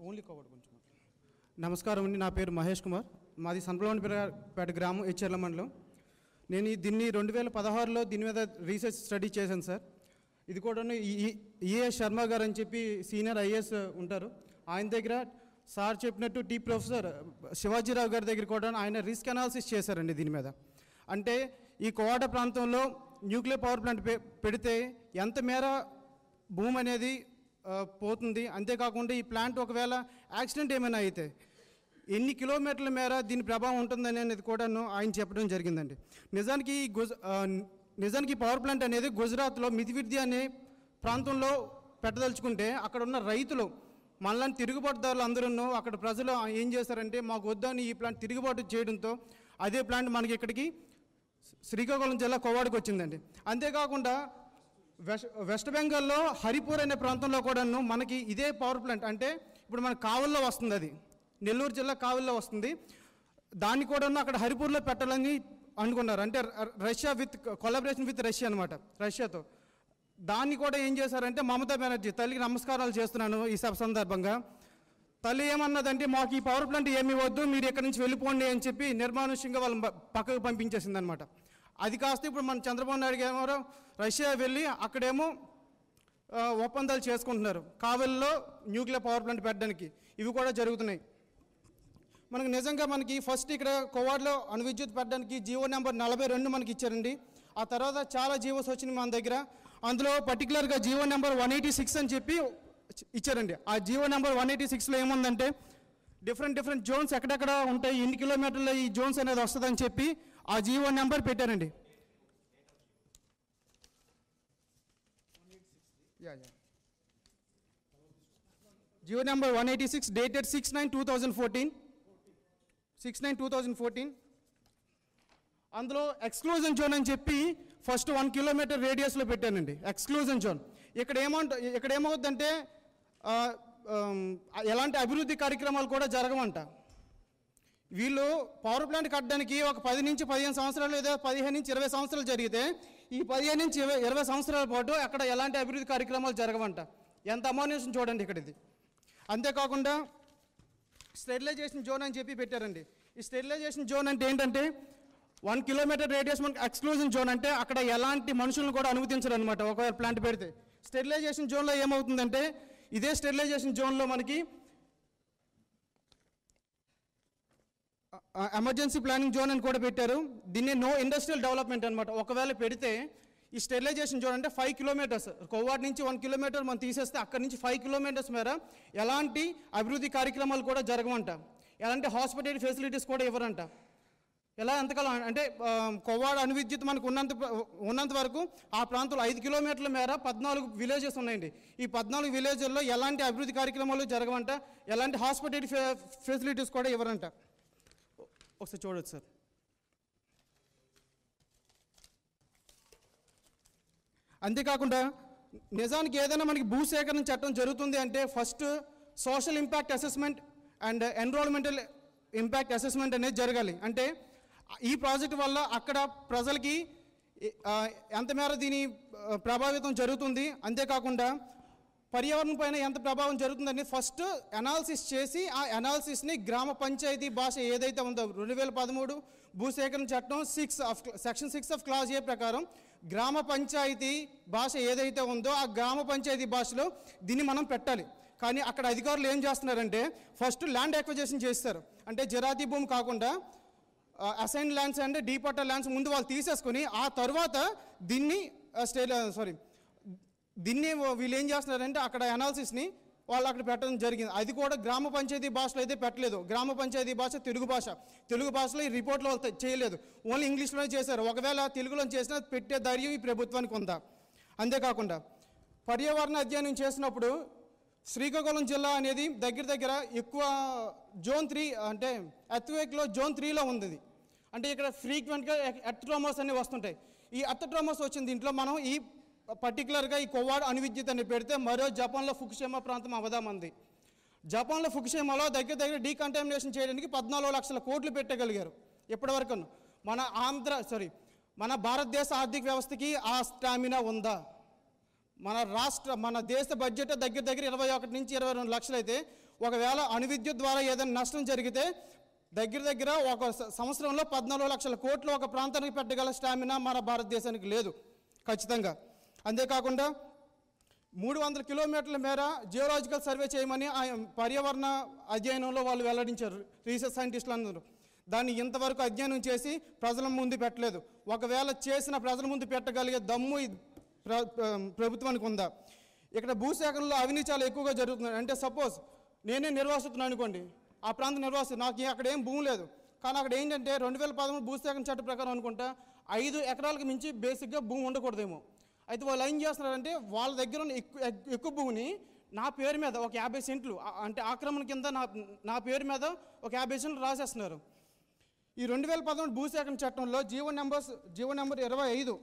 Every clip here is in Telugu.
ఓన్లీ కవర్డ్ కొంచెం నమస్కారం అండి నా పేరు మహేష్ కుమార్. మాది సంపలవనిపేట గ్రామం హెచ్ఎర్ల మండలం. నేను ఈ- దీన్ని రెండు వేల పదహారులో దీని మీద రీసెర్చ్ స్టడీ చేశాను సార్. ఇది కూడా ఈఎస్ శర్మ గారు అని చెప్పి సీనియర్ ఐఏఎస్ ఉంటారు. ఆయన దగ్గర సార్ చెప్పినట్టు టీ ప్రొఫెసర్ శివాజీరావు గారి దగ్గర కూడా ఆయన రిస్క్ అనాలిసిస్ చేశారండి దీని మీద. అంటే ఈ కోట ప్రాంతంలో న్యూక్లియర్ పవర్ ప్లాంట్ పె- పెడితే ఎంత మేర భూమి అనేది పోతుంది. అంతేకాకుండా ఈ ప్లాంట్ ఒకవేళ యాక్సిడెంట్ ఏమైనా అయితే ఎన్ని కిలోమీటర్ల మేర దీని ప్రభావం ఉంటుందని అనేది కూడాను ఆయన చెప్పడం జరిగిందండి. నిజానికి ఈ నిజానికి పవర్ ప్లాంట్ అనేది గుజరాత్లో మితివిద్య అనే ప్రాంతంలో పెట్టదలుచుకుంటే అక్కడ ఉన్న రైతులు మనలాంటి తిరుగుబాటుదారులు అందరూ అక్కడ ప్రజలు ఏం చేశారంటే మాకు వద్దని ఈ ప్లాంట్ తిరుగుబాటు చేయడంతో అదే ప్లాంట్ మనకి ఇక్కడికి శ్రీకాకుళం జిల్లా కోవాడికి వచ్చిందండి. అంతేకాకుండా వెస్ట్ వెస్ట్ బెంగాల్లో హరిపూర్ అనే ప్రాంతంలో కూడాను మనకి ఇదే పవర్ ప్లాంట్ అంటే ఇప్పుడు మన కావల్లో వస్తుంది అది. నెల్లూరు జిల్లా కావల్లో వస్తుంది. దాన్ని కూడాను అక్కడ హరిపూర్లో పెట్టాలని అనుకున్నారు. అంటే Russia with collaboration with Russia అనమాట రష్యాతో. దాన్ని కూడా ఏం చేశారంటే మమతా బెనర్జీ తల్లికి నమస్కారాలు చేస్తున్నాను ఈ సభ సందర్భంగా. తల్లి ఏమన్నదంటే మాకు ఈ పవర్ ప్లాంట్ ఏమి వద్దు మీరు ఇక్కడి నుంచి వెళ్ళిపోండి అని చెప్పి నిర్మానుష్యంగా వాళ్ళని పక్కకు పంపించేసింది అనమాట అది కాస్త ఇప్పుడు మన చంద్రబాబు నాయుడు గారు రష్యా వెళ్ళి అక్కడేమో ఒప్పందాలు చేసుకుంటున్నారు. కావెల్లో న్యూక్లియర్ పవర్ ప్లాంట్ పెట్టడానికి. ఇవి కూడా జరుగుతున్నాయి. మనకు నిజంగా మనకి ఫస్ట్ ఇక్కడ కోవాడ్లో అణువిద్యుత్ పెట్టడానికి జీవో నెంబర్ నలభై రెండు మనకి ఇచ్చారండి. ఆ తర్వాత చాలా జీవోస్ వచ్చినాయి మన దగ్గర. అందులో పర్టికులర్గా GO number one eighty six అని చెప్పి ఇచ్చారండి. ఆ జీవో నెంబర్ వన్ ఎయిటీ సిక్స్లో ఏముందంటే డిఫరెంట్ డిఫరెంట్ జోన్స్ ఎక్కడెక్కడ ఉంటాయి ఎన్ని కిలోమీటర్ల ఈ జోన్స్ అనేది వస్తుందని చెప్పి ఆ జీవో నెంబర్ పెట్టారండి. GO GO number one eighty six dated six nine two thousand fourteen. Six nine two thousand fourteen అందులో ఎక్స్క్లూజన్ జోన్ అని చెప్పి ఫస్ట్ వన్ కిలోమీటర్ రేడియస్లో పెట్టానండి. ఎక్స్క్లూజన్ జోన్ ఇక్కడ ఏమంట ఇక్కడ ఏమవుద్దంటే ఎలాంటి అభివృద్ధి కార్యక్రమాలు కూడా జరగమంట వీళ్ళు పవర్ ప్లాంట్ కట్టడానికి ఒక పది నుంచి పదిహేను సంవత్సరాలు లేదా పదిహేను నుంచి ఇరవై సంవత్సరాలు జరిగితే ఈ పదిహేను నుంచి ఇరవై ఇరవై సంవత్సరాల పాటు అక్కడ ఎలాంటి అభివృద్ధి కార్యక్రమాలు జరగవంట. ఎంత అమౌనేషన్ చూడండి ఇక్కడ ఇది అంతేకాకుండా స్టెరిలైజేషన్ జోన్ అని చెప్పి పెట్టారండి. ఈ స్టెరిలైజేషన్ జోన్ అంటే ఏంటంటే వన్ కిలోమీటర్ రేడియస్ మనకి ఎక్స్క్లూజన్ జోన్ అంటే అక్కడ ఎలాంటి మనుషులను కూడా అనుమతించరు అనమాట ఒకవేళ ప్లాంట్ పెడితే. స్టెరిలైజేషన్ జోన్లో ఏమవుతుందంటే ఇదే స్టెరిలైజేషన్ జోన్లో మనకి ఎమర్జెన్సీ ప్లానింగ్ జోన్ అని కూడా పెట్టారు. దీన్ని నో ఇండస్ట్రియల్ డెవలప్మెంట్ అనమాట ఒకవేళ పెడితే ఈ స్టెరిలైజేషన్ చూడండి ఫైవ్ కిలోమీటర్స్ కోవాడ్ నుంచి వన్ కిలోమీటర్ మనం తీసేస్తే అక్కడి నుంచి ఫైవ్ కిలోమీటర్స్ మేర ఎలాంటి అభివృద్ధి కార్యక్రమాలు కూడా జరగమంట ఎలాంటి హాస్పిటల్ ఫెసిలిటీస్ కూడా ఇవ్వరంట. ఎలా ఎంతకాలం అంటే కొవ్వాడ అణు విద్యుత్ మనకు ఉన్నంత ఉన్నంత వరకు ఆ ప్రాంతంలో ఐదు కిలోమీటర్ల మేర పద్నాలుగు విలేజెస్ ఉన్నాయండి. ఈ పద్నాలుగు విలేజ్ల్లో ఎలాంటి అభివృద్ధి కార్యక్రమాలు జరగవంట ఎలాంటి హాస్పిటల్ ఫెసిలిటీస్ కూడా ఇవ్వరంట. ఒకసారి చూడొచ్చు సార్. అంతేకాకుండా నిజానికి ఏదైనా మనకి భూసేకరణ చట్టం జరుగుతుంది అంటే first social impact assessment and environmental impact assessment అనేది జరగాలి. అంటే ఈ ప్రాజెక్ట్ వల్ల అక్కడ ప్రజలకి ఎంతమేర ఎంత మేర దీని ప్రభావితం జరుగుతుంది. అంతేకాకుండా పర్యావరణం పైన ఎంత ప్రభావం జరుగుతుందని ఫస్ట్ అనాలిసిస్ చేసి ఆ అనాలిసిస్ని గ్రామ పంచాయతీ భాష ఏదైతే ఉందో రెండు వేల పదమూడు భూసేకరణ చట్టం six of section six of clause A ప్రకారం గ్రామ పంచాయతీ భాష ఏదైతే ఉందో ఆ గ్రామ పంచాయతీ భాషలో దీన్ని మనం పెట్టాలి. కానీ అక్కడ అధికారులు ఏం చేస్తున్నారంటే ఫస్ట్ ల్యాండ్ ఎక్వజేషన్ చేస్తారు. అంటే జరాతీ భూమి కాకుండా అసైన్ ల్యాండ్స్ అంటే డీపట్టా ల్యాండ్స్ ముందు వాళ్ళు తీసేసుకొని ఆ తర్వాత దీన్ని స్టే సారీ దీన్ని వీళ్ళు ఏం చేస్తున్నారంటే అక్కడ అనాలిసిస్ని వాళ్ళు అక్కడ పెట్టడం జరిగింది. అది కూడా గ్రామ పంచాయతీ భాషలో అయితే పెట్టలేదు. గ్రామ పంచాయతీ భాష తెలుగు భాష. తెలుగు భాషలో ఈ రిపోర్ట్లో చేయలేదు. ఓన్లీ ఇంగ్లీష్లోనే చేశారు. ఒకవేళ తెలుగులో చేసినా పెట్టే ధైర్యం ఈ ప్రభుత్వానికి ఉందా? అంతేకాకుండా పర్యావరణ అధ్యయనం చేసినప్పుడు శ్రీకాకుళం జిల్లా అనేది దగ్గర దగ్గర ఎక్కువ జోన్ త్రీ అంటే ఎత్వేక్లో జోన్ త్రీలో ఉంది అంటే ఇక్కడ ఫ్రీక్వెంట్గా ఎర్త్ట్రోమోస్ అనేవి వస్తుంటాయి. ఈ ఎర్త్ట్రోమోస్ వచ్చిన దీంట్లో మనం ఈ పర్టికులర్గా ఈ కొవ్వాడు అణువిద్యుత్ అని పెడితే మరో జపాన్లో ఫుక్షేమ ప్రాంతం అవదామంది. జపాన్లో ఫుక్షేమలో దగ్గర దగ్గర డీకంటామినేషన్ చేయడానికి పద్నాలుగు లక్షల కోట్లు పెట్టగలిగారు. ఇప్పటివరకు మన ఆంధ్ర సారీ మన భారతదేశ ఆర్థిక వ్యవస్థకి ఆ స్టామినా ఉందా? మన రాష్ట్ర మన దేశ బడ్జెట్ దగ్గర దగ్గర ఇరవై ఒకటి నుంచి ఇరవై రెండు లక్షలు అయితే ఒకవేళ అణువిద్యుత్ ద్వారా ఏదైనా నష్టం జరిగితే దగ్గర దగ్గర ఒక సంవత్సరంలో పద్నాలుగు లక్షల కోట్లు ఒక ప్రాంతానికి పెట్టగల స్టామినా మన భారతదేశానికి లేదు. ఖచ్చితంగా. అంతేకాకుండా మూడు వందల కిలోమీటర్ల మేర జియోలాజికల్ సర్వే చేయమని ఆయన పర్యావరణ అధ్యయనంలో వాళ్ళు వెల్లడించారు రీసెర్చ్ సైంటిస్టులు అందరూ. దాన్ని ఇంతవరకు అధ్యయనం చేసి ప్రజల ముందు పెట్టలేదు. ఒకవేళ చేసిన ప్రజల ముందు పెట్టగలిగే దమ్ము ప్ర- ప్రభుత్వానికి ఉందా? ఇక్కడ భూసేకరణలో అవినీతి చాలా ఎక్కువగా జరుగుతుంది. అంటే సపోజ్ నేనే నిర్వాసిస్తున్నాను అనుకోండి. ఆ ప్రాంత నిర్వాసి నాకు అక్కడ ఏం భూమి లేదు. కానీ అక్కడ ఏంటంటే రెండు వేల పదమూడు భూసేకరణ చట్ట ప్రకారం అనుకుంటా ఐదు ఎకరాలకు మించి బేసిక్గా భూమి ఉండకూడదేమో. అయితే వాళ్ళు ఏం చేస్తున్నారంటే వాళ్ళ దగ్గర ఉన్న ఎక్కువ ఎక్కువ భూమిని నా పేరు మీద ఒక యాభై సెంట్లు అంటే ఆక్రమణ కింద నా నా పేరు మీద ఒక యాభై సెంట్లు రాసేస్తున్నారు. ఈ రెండు వేల పదమూడు భూసేకరణ చట్టంలో జీవో నెంబర్స్ జీవో నెంబర్ ఇరవై ఐదు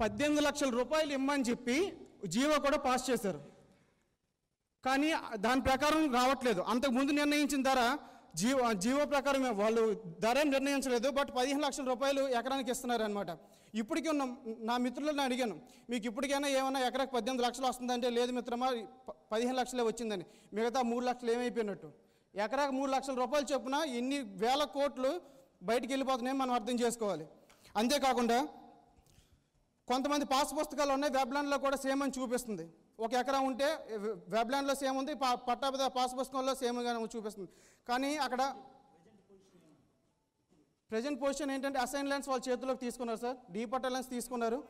పద్దెనిమిది లక్షల రూపాయలు ఇమ్మని చెప్పి జీవో కూడా పాస్ చేశారు. కానీ దాని ప్రకారం రావట్లేదు. అంతకుముందు నిర్ణయించిన ధర జీవో జీవో ప్రకారం వాళ్ళు ధర నిర్ణయించలేదు బట్ పదిహేను లక్షల రూపాయలు ఎకరానికి ఇస్తున్నారనమాట ఇప్పటికీ ఉన్న నా మిత్రులను అడిగాను మీకు ఇప్పటికైనా ఏమైనా ఎకరాకి పద్దెనిమిది లక్షలు వస్తుందంటే లేదు మిత్రమా పదిహేను లక్షలే వచ్చిందని. మిగతా మూడు లక్షలు ఏమైపోయినట్టు. ఎకరాకి మూడు లక్షల రూపాయలు చొప్పున ఎన్ని వేల కోట్లు బయటికి వెళ్ళిపోతున్నాయో మనం అర్థం చేసుకోవాలి. అంతేకాకుండా కొంతమంది పాస్ పుస్తకాలు ఉన్నాయి వెబ్లాండ్లో కూడా సేమ్ అని చూపిస్తుంది. ఒక ఎకరా ఉంటే వెబ్లాండ్లో సేమ్ ఉంది పా- పట్టాభిద పాస్ పుస్తకంలో సేమ్గా చూపిస్తుంది. కానీ అక్కడ ప్రజెంట్ పొజిషన్ ఏంటంటే అసైన్ ల్యాండ్స్ వాళ్ళ చేతిలోకి తీసుకున్నారు సార్. డీ పట్టా ల్యాండ్స్ తీసుకున్నారు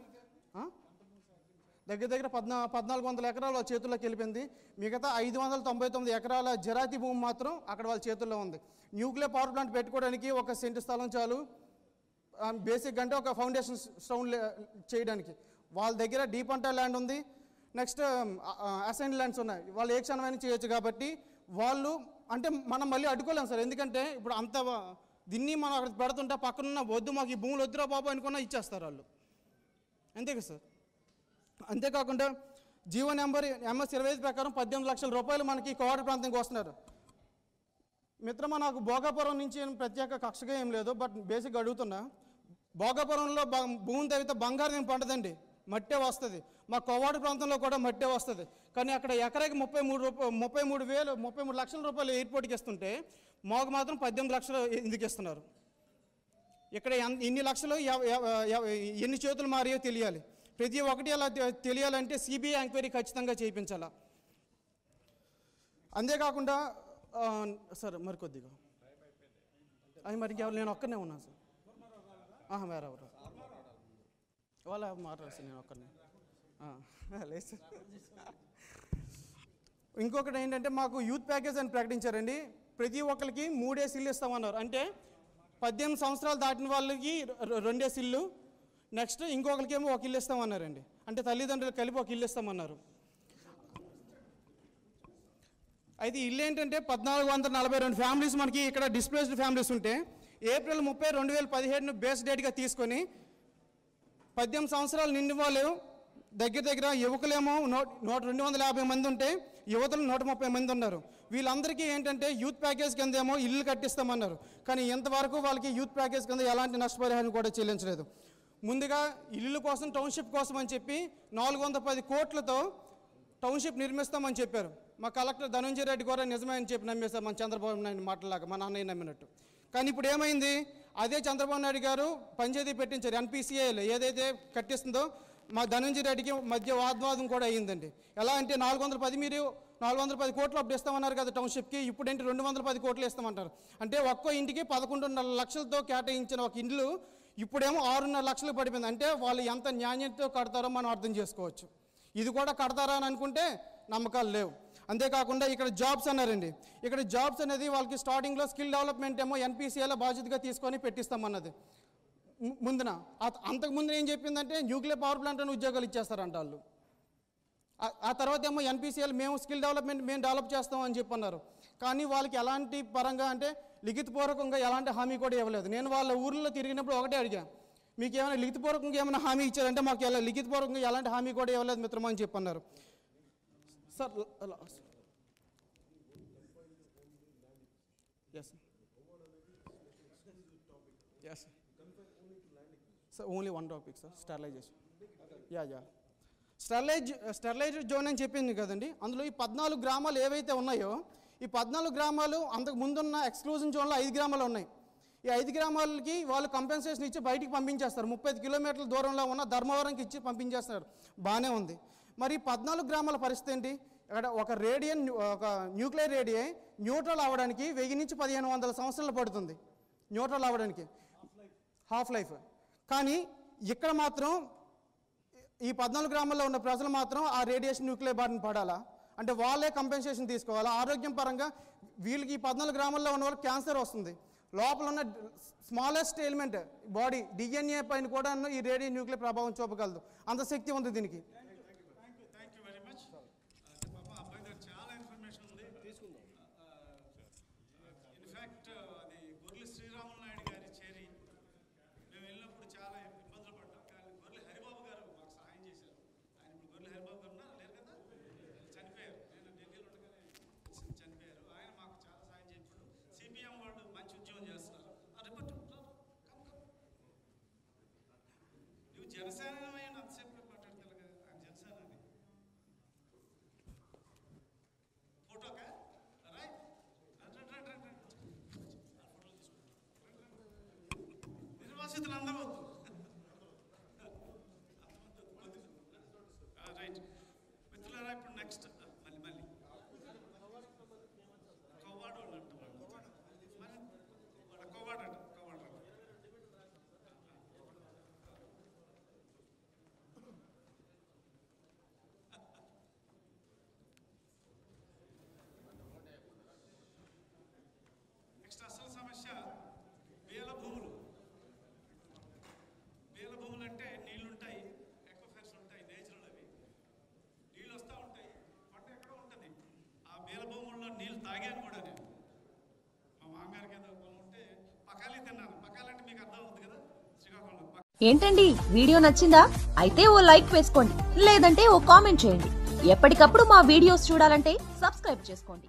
దగ్గర దగ్గర పద్నా పద్నాలుగు వందల ఎకరాలు వాళ్ళ చేతుల్లోకి వెళ్ళిపోయింది. మిగతా ఐదు వందల తొంభై తొమ్మిది ఎకరాల జరాతి భూమి మాత్రం అక్కడ వాళ్ళ చేతుల్లో ఉంది. న్యూక్లియర్ పవర్ ప్లాంట్ పెట్టుకోవడానికి ఒక సెంటు స్థలం చాలు. బేసిక్ అంటే ఒక ఫౌండేషన్ స్టోన్ చేయడానికి. వాళ్ళ దగ్గర డీప్ అంటర్ ల్యాండ్ ఉంది. నెక్స్ట్ అసైన్ ల్యాండ్స్ ఉన్నాయి. వాళ్ళు ఏ క్షణమైనా చేయొచ్చు కాబట్టి వాళ్ళు అంటే మనం మళ్ళీ అడ్డుకోలేం సార్. ఎందుకంటే ఇప్పుడు అంత దీన్ని మనం అక్కడ పెడుతుంటే పక్కనున్న వద్దు మాకు ఈ భూములు వద్దురా బాబు అనుకున్నా ఇచ్చేస్తారు వాళ్ళు. అంతే కదా సార్? అంతేకాకుండా జీవో నెంబర్ ఎంఎస్ ఇరవై ఐదు ప్రకారం పద్దెనిమిది లక్షల రూపాయలు మనకి కోట ప్రాంతానికి వస్తున్నారు. మిత్రమా నాకు భోగాపురం నుంచి ప్రత్యేక కక్షగా ఏం లేదు బట్ బేసిక్ అడుగుతున్నా. భోగపురంలో భూమి తవ్వితే బంగారం ఏం పండదండి మట్టే వస్తుంది. మా కోవాడు ప్రాంతంలో కూడా మట్టే వస్తుంది. కానీ అక్కడ ఎకరాకి ముప్పై మూడు రూపాయలు ముప్పై మూడు వేలు ముప్పై మూడు లక్షల రూపాయలు ఎయిర్పోర్ట్కి ఇస్తుంటే మాకు మాత్రం పద్దెనిమిది లక్షలు ఎందుకు ఇస్తున్నారు? ఇక్కడ ఎన్- ఇన్ని లక్షలు ఎన్ని చేతులు మారియో తెలియాలి. ప్రతి ఒక్కటి అలా తె- తెలియాలంటే సిబిఐ ఎంక్వైరీ ఖచ్చితంగా చేయించాలా. అంతేకాకుండా సార్ మరి కొద్దిగా. అది మరి నేను ఒక్కనే ఉన్నాను సార్. వేరే ఎవరు? వాళ్ళ మాట్లాడు సార్ నేను ఒక్కరిని లేదు సార్. ఇంకొకటి ఏంటంటే మాకు యూత్ ప్యాకేజ్ అని ప్రకటించారండి. ప్రతి ఒక్కరికి మూడేసి ఇల్లు ఇస్తామన్నారు. అంటే పద్దెనిమిది సంవత్సరాలు దాటిన వాళ్ళకి రెండే రెండేసి ఇల్లు నెక్స్ట్ ఇంకొకరికి ఏమో ఒక ఇల్లు ఇస్తామన్నారండి. అంటే తల్లిదండ్రులు కలిపి ఒక ఇల్లు ఇస్తామన్నారు. అయితే ఇల్లు ఏంటంటే పద్నాలుగు వందల నలభై రెండు ఫ్యామిలీస్ మనకి ఇక్కడ డిస్ప్లేస్డ్ ఫ్యామిలీస్ ఉంటే ఏప్రిల్ ముప్పై రెండు వేల పదిహేడును బేస్ డేట్గా తీసుకొని పద్దెనిమిది సంవత్సరాలు నిండి వాళ్ళు దగ్గర దగ్గర యువకులేమో నూట నూట రెండు వందల యాభై మంది ఉంటే యువతలు నూట ముప్పై మంది ఉన్నారు. వీళ్ళందరికీ ఏంటంటే యూత్ ప్యాకేజ్ కింద ఏమో ఇల్లు కట్టిస్తామన్నారు. కానీ ఇంతవరకు వాళ్ళకి యూత్ ప్యాకేజ్ కింద ఎలాంటి నష్టపరిహారం కూడా చెల్లించలేదు. ముందుగా ఇల్లు కోసం టౌన్షిప్ కోసం అని చెప్పి నాలుగు వందల పది కోట్లతో టౌన్షిప్ నిర్మిస్తామని చెప్పారు. మా కలెక్టర్ ధనంజయ రెడ్డి కూడా నిజమే అని చెప్పి నమ్మేశారు మన చంద్రబాబు నాయుడు మాటలాగా మా నాన్నయ్య నమ్మినట్టు. కానీ ఇప్పుడు ఏమైంది? అదే చంద్రబాబు నాయుడు గారు పంచాయతీ పెట్టించారు ఎన్పిసిఐలో ఏదైతే కట్టిస్తుందో మా ధనంజయ రెడ్డికి మధ్య వాద్వాదం కూడా అయ్యిందండి. ఎలా అంటే నాలుగు వందల పది మీరు నాలుగు వందల పది కోట్లు అప్పుడు ఇస్తామన్నారు కదా టౌన్షిప్కి ఇప్పుడు ఏంటి రెండు వందల పది కోట్లు ఇస్తామంటారు. అంటే ఒక్కో ఇంటికి పదకొండున్నర లక్షలతో కేటాయించిన ఒక ఇండ్లు ఇప్పుడేమో ఆరున్నర లక్షలు పడిపోయింది. అంటే వాళ్ళు ఎంత న్యాయంతో కడతారో మనం అర్థం చేసుకోవచ్చు. ఇది కూడా కడతారా అని అనుకుంటే నమ్మకాలు లేవు. అంతేకాకుండా ఇక్కడ జాబ్స్ అన్నారండి. ఇక్కడ జాబ్స్ అనేది వాళ్ళకి స్టార్టింగ్లో స్కిల్ డెవలప్మెంట్ ఏమో ఎన్పిసిఏలో బాధ్యతగా తీసుకొని పెట్టిస్తామన్నది. ముందున. ఆ- అంతకు ముందు ఏం చెప్పిందంటే న్యూక్లియర్ పవర్ ప్లాంట్ అని ఉద్యోగాలు ఇచ్చేస్తారంట వాళ్ళు. ఆ- తర్వాత ఏమో ఎన్పిసిఎల్ మేము స్కిల్ డెవలప్మెంట్ మేము డెవలప్ చేస్తాం అని చెప్పన్నారు. కానీ వాళ్ళకి ఎలాంటి పరంగా అంటే లిఖితపూర్వకంగా ఎలాంటి హామీ కూడా ఇవ్వలేదు. నేను వాళ్ళ ఊర్లో తిరిగినప్పుడు ఒకటే అడిగా మీకు ఏమైనా లిఖితపూర్వకంగా ఏమైనా హామీ ఇచ్చారంటే మాకు ఎలా లిఖితపూర్వకంగా ఎలాంటి హామీ కూడా ఇవ్వలేదు మిత్రమా? అని చెప్పన్నారు. Sir yes yes sir only one topic sir sterilization yeah yeah sterilize sterilize zone అని చెప్పింది కదండి. అందులో ఈ పద్నాలుగు గ్రామాలు ఏవైతే ఉన్నాయో ఈ పద్నాలుగు గ్రామాలు అంతకు ముందున్న ఎక్స్క్లూజన్ జోన్లో ఐదు గ్రామాలు ఉన్నాయి. ఈ ఐదు గ్రామాలకి వాళ్ళు కంపెన్సేషన్ ఇచ్చి బయటికి పంపించేస్తారు. ముప్పై ఐదు కిలోమీటర్ల దూరంలో ఉన్న ధర్మవరంకి ఇచ్చి పంపించేస్తారు బాగానే ఉంది. మరి పద్నాలుగు గ్రామాల పరిస్థితి ఏంటి? ఇక్కడ ఒక రేడియన్ ఒక న్యూక్లియర్ రేడియే న్యూట్రల్ అవ్వడానికి వెయ్యి నుంచి పదిహేను వందల సంవత్సరాలు పడుతుంది. న్యూట్రల్ అవ్వడానికి హాఫ్ లైఫ్. కానీ ఇక్కడ మాత్రం ఈ పద్నాలుగు గ్రామాల్లో ఉన్న ప్రజలు మాత్రం ఆ రేడియేషన్ న్యూక్లియర్ బారిన పడాలా? అంటే వాళ్ళే కంపెన్సేషన్ తీసుకోవాలా? ఆరోగ్యం పరంగా వీళ్ళకి ఈ పద్నాలుగు గ్రామాల్లో ఉన్న వాళ్ళకి క్యాన్సర్ వస్తుంది. లోపల ఉన్న స్మాలెస్ట్ ఎలిమెంట్ బాడీ డిఎన్ఏ పైన కూడా ఈ రేడియో న్యూక్లియర్ ప్రభావం చూపగలదు. అంత శక్తి ఉంది దీనికి. You understand? తాగాను కూడా నేను. మా మామగారికి ఏదో ఉంటే పకాలి తిన్నాను. పకాలి అంటే మీకు అర్థం అవుతుంది కదా? శ్రీకాకుళంలో ఏంటండి? వీడియో నచ్చిందా? అయితే ఓ లైక్ వేసుకోండి. లేదంటే ఓ కామెంట్ చేయండి. ఎప్పటికప్పుడు మా వీడియోస్ చూడాలంటే సబ్స్క్రైబ్ చేసుకోండి.